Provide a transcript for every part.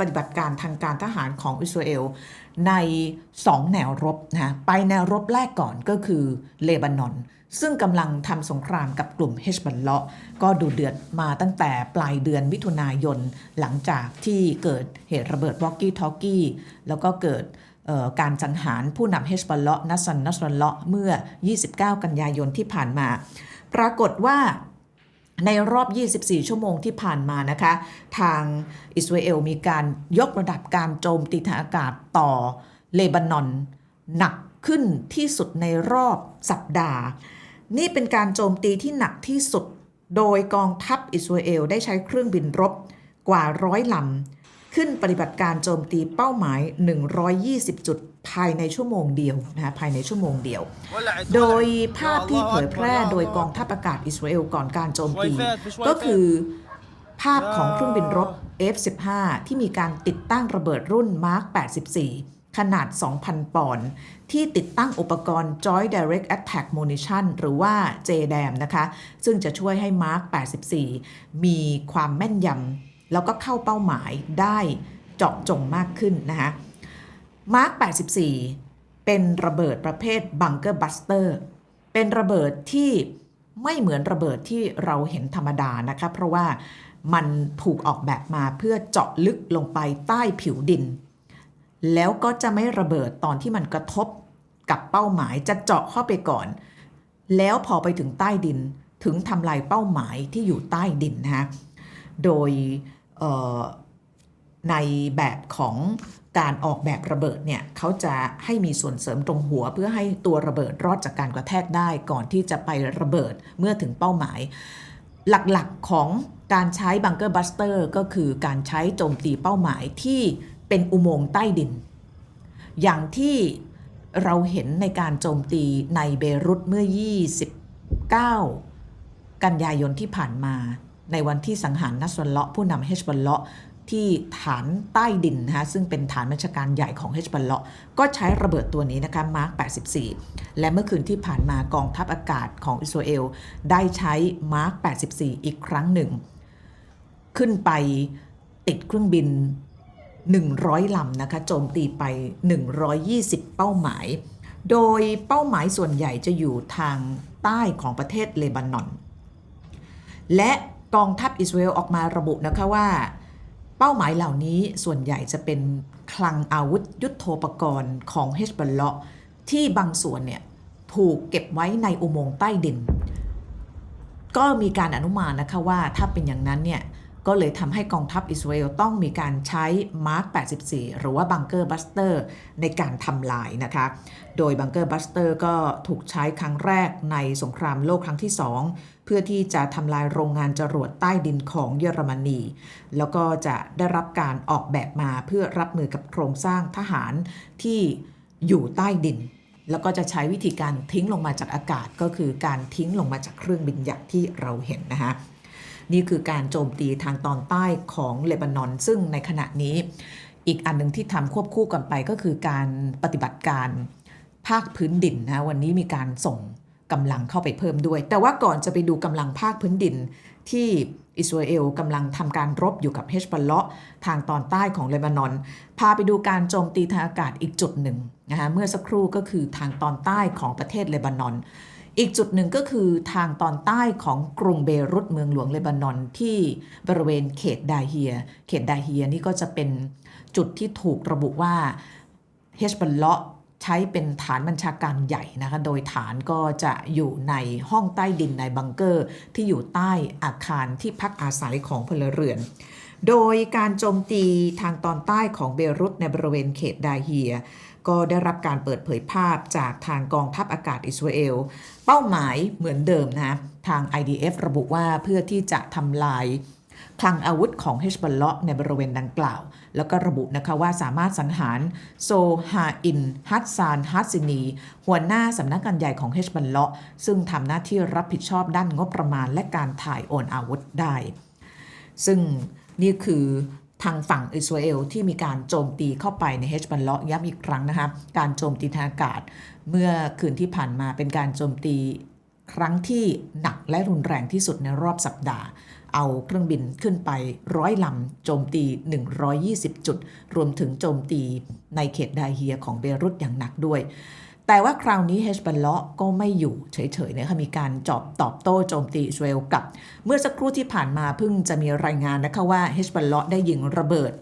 ปฏิบัติการทางการทหารของอิสราเอลใน 2 แนวรบนะไปแนวรบแรกก่อนก็คือเลบานอน ซึ่งกำลังทำสงครามกับกลุ่มเฮชบัลเลาะก็ดูเดือดมาตั้งแต่ปลายเดือนมิถุนายน หลังจากที่เกิดเหตุระเบิดวอกกี้ทอกกี้แล้วก็เกิดการสังหารผู้นำเฮชบัลเลาะนัสซันนัสรัลเลาะเมื่อ 29 กันยายนที่ผ่านมา ปรากฏว่า ในรอบ 24 ชั่วโมงที่ผ่านมานะคะ ทางอิสราเอลมีการยกระดับการโจมตีทางอากาศต่อเลบานอนหนักขึ้นที่สุดในรอบสัปดาห์ นี่เป็นการโจมตีที่หนักที่สุด โดยกองทัพอิสราเอลได้ใช้เครื่องบินรบกว่าร้อยลำ ขึ้นปฏิบัติการโจมตีเป้าหมาย 120 จุดภายในชั่วโมงเดียวนะคะภายในชั่วโมงเดียว โดยภาพที่เผยแพร่โดยกองทัพอากาศอิสราเอลก่อนการโจมตี ก็คือภาพของเครื่องบินรบ F-15 ที่มีการติดตั้งระเบิดรุ่น Mark 84 ขนาด 2,000 ปอนด์ที่ติดตั้งอุปกรณ์ Joint Direct Attack Munition หรือว่า JDAM นะคะ ซึ่งจะช่วยให้ Mark 84 มีความแม่นยำแล้วก็เข้าเป้าหมายได้เจาะจงมากขึ้นนะคะ มาร์ค84 เป็นระเบิดประเภทบังเกอร์บัสเตอร์เป็นระเบิดที่ไม่เหมือนระเบิดที่เราเห็นธรรมดานะคะเพราะว่ามันถูกออกแบบมาเพื่อเจาะลึกลงไปใต้ผิวดิน แล้วก็จะไม่ระเบิดตอนที่มันกระทบกับเป้าหมายจะเจาะเข้าไปก่อน แล้วพอไปถึงใต้ดินถึงทำลายเป้าหมายที่อยู่ใต้ดินนะคะโดยในแบบของ การออกแบบระเบิดเนี่ยเขาจะให้มีส่วนเสริมตรงหัว เพื่อให้ตัวระเบิดรอดจากการกระแทกได้ก่อนที่จะไประเบิดเมื่อถึงเป้าหมาย หลักๆของการใช้บังเกอร์บัสเตอร์ก็คือการใช้โจมตีเป้าหมายที่เป็นอุโมงค์ใต้ดิน อย่างที่เราเห็นในการโจมตีในเบรุตเมื่อ 29 กันยายนที่ผ่านมา ในวันที่สังหารนัสรัลเลาะผู้นำเฮชบัลเลาะ ที่ฐานใต้ดินนะคะซึ่งเป็นฐานบัญชาการใหญ่ของเฮชบัลเลาะก็ใช้ระเบิดตัวนี้นะคะมาร์ค84 และเมื่อคืนที่ผ่านมากองทัพอากาศของอิสราเอลได้ใช้มาร์ค84 อีกครั้งหนึ่ง ขึ้นไปติดเครื่องบิน 100 ลำนะคะโจมตีไป 120 เป้าหมาย โดยเป้าหมายส่วนใหญ่จะอยู่ทางใต้ของประเทศเลบานอน และกองทัพอิสราเอลออกมาระบุนะคะว่า เป้าหมายเหล่านี้ส่วนใหญ่จะเป็นคลังอาวุธยุโทโธปกรณ์ของเฮชบัลเลาะที่บางส่วนเนี่ยถูกเก็บไว้ในอุโมงค์ใต้ดิน ก็มีการอนุมานนะคะว่าถ้าเป็นอย่างนั้นเนี่ย ก็เลยทำให้กองทัพอิสราเอลต้องมีการใช้มาร์ค84 หรือว่าบังเกอร์บัสเตอร์ในการทำลายนะคะ โดยบังเกอร์บัสเตอร์ก็ถูกใช้ครั้งแรกในสงครามโลกครั้งที่ 2 เพื่อที่จะทำลายโรงงานจรวดใต้ดินของเยอรมนี แล้วก็จะได้รับการออกแบบมาเพื่อรับมือกับโครงสร้างทหารที่อยู่ใต้ดิน แล้วก็จะใช้วิธีการทิ้งลงมาจากอากาศก็คือการทิ้งลงมาจากเครื่องบินยักษ์ที่เราเห็นนะคะ นี่คือการโจมตีทางตอนใต้ของเลบานอน ซึ่งในขณะนี้อีกอันหนึ่งที่ทำควบคู่กันไปก็คือการปฏิบัติการภาคพื้นดินนะวันนี้มีการส่งกำลังเข้าไปเพิ่มด้วย แต่ว่าก่อนจะไปดูกำลังภาคพื้นดินที่อิสราเอลกำลังทำการรบอยู่กับเฮชบัลเลาะทางตอนใต้ของเลบานอน พาไปดูการโจมตีทางอากาศอีกจุดหนึ่งนะคะเมื่อสักครู่ก็คือทางตอนใต้ของประเทศเลบานอน อีกจุดหนึ่งก็คือทางตอนใต้ของกรุงเบรุตเมืองหลวงเลบานอนที่บริเวณเขตดาเฮีย เขตดาเฮียนี่ก็จะเป็นจุดที่ถูกระบุว่าเฮชบัลเลาะใช้เป็นฐานบัญชาการใหญ่นะคะ โดยฐานก็จะอยู่ในห้องใต้ดินในบังเกอร์ ที่อยู่ใต้อาคารที่พักอาศัยของพลเรือน โดยการโจมตีทางตอนใต้ของเบรุตในบริเวณเขตดาเฮีย ก็ได้รับการเปิดเผยภาพจากทางกองทัพอากาศอิสราเอล เป้าหมายเหมือนเดิมนะทาง IDF ระบุว่าเพื่อที่จะทำลายคลังอาวุธของเฮชบัลเลาะในบริเวณดังกล่าว แล้วก็ระบุนะคะว่าสามารถสังหารโซฮาอิน ฮัตซาน ฮัตซินี หัวหน้าสำนักงานใหญ่ของเฮชบัลเลาะซึ่งทำหน้าที่รับผิดชอบด้านงบประมาณและการถ่ายโอนอาวุธได้ ซึ่ง นี่คือทางฝั่งอิสราเอลที่มีการโจมตีเข้าไปในเฮชบัลเลาะย้ำอีกครั้งนะคะการโจมตีทางอากาศ เมื่อคืนที่ผ่านมาเป็นการโจมตีครั้งที่หนักและรุนแรงที่สุดในรอบสัปดาห์ เอาเครื่องบินขึ้นไปร้อยลำโจมตี 120 จุด รวมถึงโจมตีในเขตไดเฮียของเบรุตอย่างหนักด้วย แต่ว่าคราวนี้เฮชบัลเลาะก็ไม่อยู่เฉยๆนะคะมีการจอบตอบโต้โจมตีอิสราเอลกับ เมื่อสักครู่ที่ผ่านมาเพิ่งจะมีรายงานนะคะว่าเฮชบัลเลาะได้ยิงระเบิด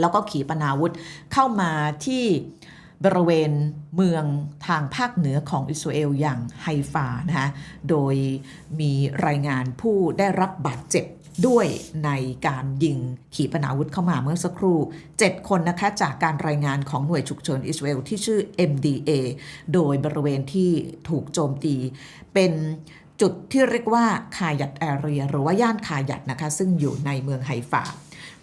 แล้วก็ขีปนาวุธเข้ามาที่บริเวณเมืองทางภาคเหนือของอิสราเอลอย่างไฮฟานะคะโดยมีรายงานผู้ได้รับบาดเจ็บ ด้วยในการยิงขีปนาวุธเข้ามาเมื่อสักครู่ 7 คนนะคะจากการรายงานของหน่วยฉุกเฉินอิสราเอลที่ชื่อ MDA โดยบริเวณที่ถูกโจมตี เป็นจุดที่เรียกว่าคายัดแอเรีย หรือว่าย่านคายัดนะคะ ซึ่งอยู่ในเมืองไฮฟา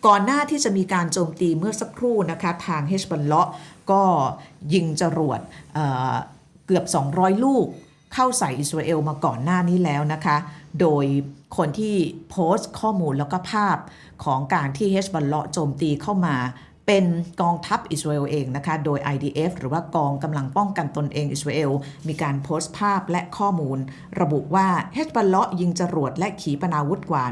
ก่อนหน้าที่จะมีการโจมตีเมื่อสักครู่นะคะ ทางเฮชบัลเลาะก็ยิงจรวดเอ่อเกือบ 200 ลูกเข้าใส่อิสราเอลมาก่อนหน้านี้แล้วนะคะ โดย คนที่โพสต์ข้อมูลแล้วก็ภาพของการที่เฮชบัลเลาะโจมตีเข้ามา เป็นกองทัพอิสราเอลเองนะคะ โดย IDF หรือว่ากองกำลังป้องกันตนเองอิสราเอล มีการโพสต์ภาพและข้อมูล ระบุว่าเฮชบัลเลาะยิงจรวดและขีปนาวุธกว่า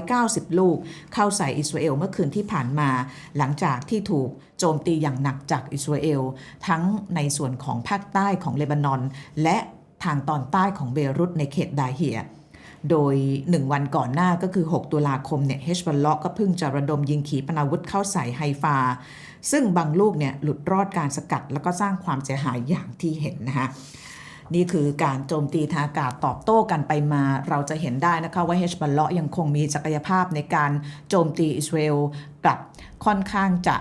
190 ลูก เข้าใส่อิสราเอลเมื่อคืนที่ผ่านมา หลังจากที่ถูกโจมตีอย่างหนักจากอิสราเอล ทั้งในส่วนของภาคใต้ของเลบานอน และทางตอนใต้ของเบรุตในเขตดาเฮีย โดย 1 วันก่อนหน้าก็คือ 6 ตุลาคมเนี่ยเฮชบัลลาะก็เพิ่งจะระดมยิงขีปนาวุธเข้าใส่ไฮฟา ซึ่งบางลูกเนี่ยหลุดรอดการสกัดแล้วก็สร้างความเสียหายอย่างที่เห็นนะคะนี่คือการโจมตีทางอากาศตอบโต้กันไปมา เราจะเห็นได้นะคะว่าเฮชบัลเลาะยังคงมีศักยภาพในการโจมตีอิสราเอลกลับค่อนข้างจะ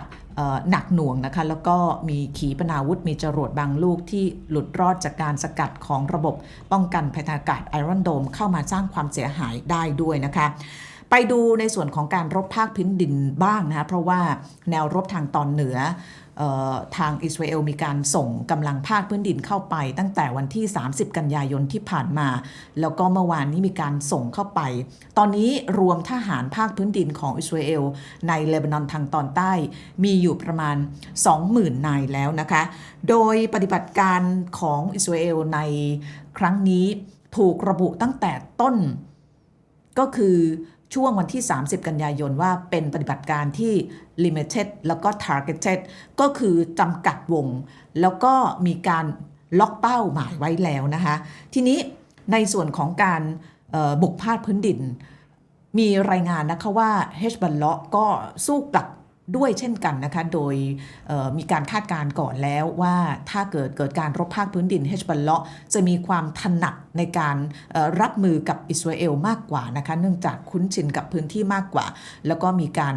หนักหน่วงนะคะ แล้วก็มีขีปนาวุธมีจรวดบางลูกที่หลุดรอดจากการสกัดของระบบป้องกันภัยทางอากาศไอรอนโดมเข้ามาสร้างความเสียหายได้ด้วยนะคะ ไปดูในส่วนของการรบภาคพื้นดินบ้างนะคะเพราะว่าแนวรบทางตอนเหนือทางอิสราเอลมีการส่งกำลังภาคพื้นดินเข้าไป ตั้งแต่วันที่ 30 กันยายนที่ผ่านมา แล้วก็เมื่อวานนี้มีการส่งเข้าไป ตอนนี้รวมทหารภาคพื้นดินของอิสราเอลในเลบานอนทางตอนใต้ มีอยู่ประมาณ 20,000 นายแล้วนะคะ โดยปฏิบัติการของอิสราเอลในครั้งนี้ถูกระบุตั้งแต่ต้นก็คือช่วงวันที่ 30 กันยายนว่าเป็นปฏิบัติการที่ limited แล้วก็ targeted ก็คือจำกัดวง แล้วก็มีการล็อกเป้าหมายไว้แล้วนะคะ ทีนี้ในส่วนของการบุกพาดพื้นดิน มีรายงานนะคะว่าเฮชบัลเลาะก็สู้กลับ ด้วยเช่นกันนะคะ โดยมีการคาดการณ์ก่อนแล้วว่าถ้าเกิดเกิดการรบภาคพื้นดินเฮชบัลเลาะจะมีความถนัดในการรับมือกับอิสราเอลมากกว่านะคะ เนื่องจากคุ้นชินกับพื้นที่มากกว่า แล้วก็มีการ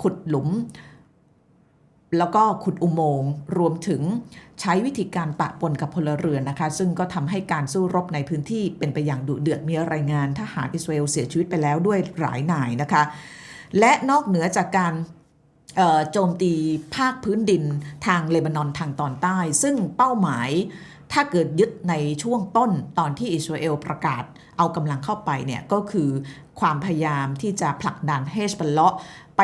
ขุดหลุม แล้วก็ขุดอุโมงค์รวมถึงใช้วิธีการปะปนกับพลเรือนนะคะ ซึ่งก็ทำให้การสู้รบในพื้นที่เป็นไปอย่างดุเดือดมีรายงานทหารอิสราเอลเสียชีวิตไปแล้วด้วยหลายนายนะคะ และนอกเหนือจากการ โจมตีภาคพื้นดินทางเลบานอนทางตอนใต้ ซึ่งเป้าหมายถ้าเกิดยึดในช่วงต้นตอนที่อิสราเอลประกาศเอากำลังเข้าไปเนี่ยก็คือความพยายามที่จะผลักดันเฮชบัลเลาะ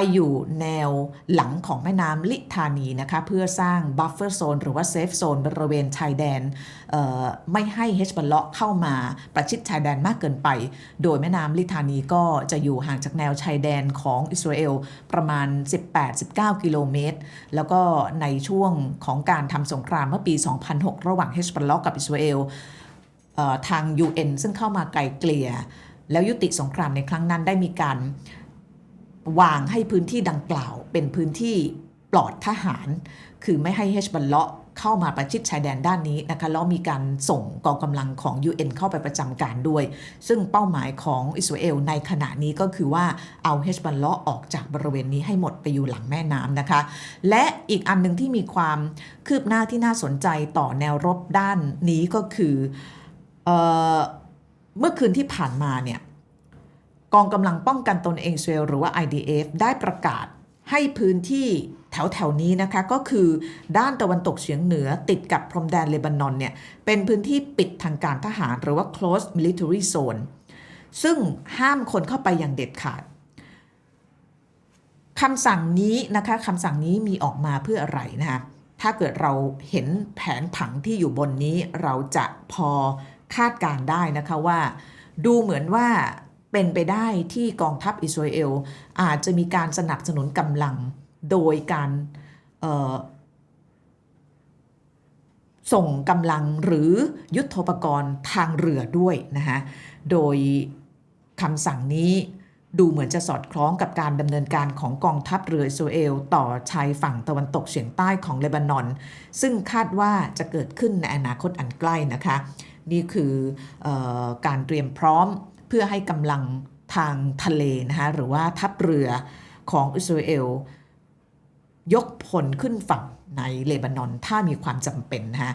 ไปอยู่แนวหลังของแม่น้ำลิธานีนะคะเพื่อสร้างบัฟเฟอร์โซนหรือว่าเซฟโซนบริเวณชายแดนเอ่อไม่ให้เฮชบัลเลาะเข้ามาประชิดชายแดนมากเกินไป โดยแม่น้ำลิธานีก็จะอยู่ห่างจากแนวชายแดนของอิสราเอลประมาณ 18-19 กิโลเมตร แล้วก็ในช่วงของการทำสงครามเมื่อปี 2006 ระหว่างเฮชบัลเลาะกับอิสราเอลเอ่อทาง UN ซึ่งเข้ามาไกลเกลี่ย แล้วยุติสงครามในครั้งนั้นได้มีการ วางให้พื้นที่ดังกล่าว เป็นพื้นที่ปลอดทหาร คือไม่ให้เฮชบัลเลาะเข้ามาประชิดชายแดนด้านนี้นะคะแล้วมีการส่งกองกำลังของ UN เข้าไปประจำการด้วย ซึ่งเป้าหมายของอิสราเอลในขณะนี้ก็คือว่าเอาเฮชบัลเลาะออกจากบริเวณนี้ให้หมดไปอยู่หลังแม่น้ำนะคะ และอีกอันหนึ่งที่มีความคืบหน้าที่น่าสนใจต่อแนวรบด้านนี้ก็คือเออเมื่อคืนที่ผ่านมาเนี่ย กองกำลังป้องกันตนเองอิสราเอลหรือว่า IDF ได้ประกาศให้พื้นที่แถวแถวนี้นะคะก็คือด้านตะวันตกเฉียงเหนือติดกับพรมแดนเลบานอนเนี่ยเป็นพื้นที่ปิดทางการทหารหรือว่า close military zone ซึ่งห้ามคนเข้าไปอย่างเด็ดขาดคำสั่งนี้นะคะคำสั่งนี้มีออกมาเพื่ออะไรนะคะถ้าเกิดเราเห็นแผนผังที่อยู่บนนี้เราจะพอคาดการได้นะคะว่า ดูเหมือนว่า เป็นไปได้ที่กองทัพอิสราเอลอาจจะมีการสนับสนุนกำลังโดยการส่งกำลังหรือยุทธปกรณ์ทางเรือด้วยนะคะโดยคำสั่งนี้ดูเหมือนจะสอดคล้องกับการดำเนินการของกองทัพเรืออิสราเอลต่อชายฝั่งตะวันตกเฉียงใต้ของเลบานอน ซึ่งคาดว่าจะเกิดขึ้นในอนาคตอันใกล้นะคะ นี่คือออการเตรียมพร้อม เพื่อให้กำลังทางทะเลนะคะหรือว่าทัพเรือของอิสราเอลยกพลขึ้นฝั่งในเลบานอนถ้ามีความจำเป็นนะคะ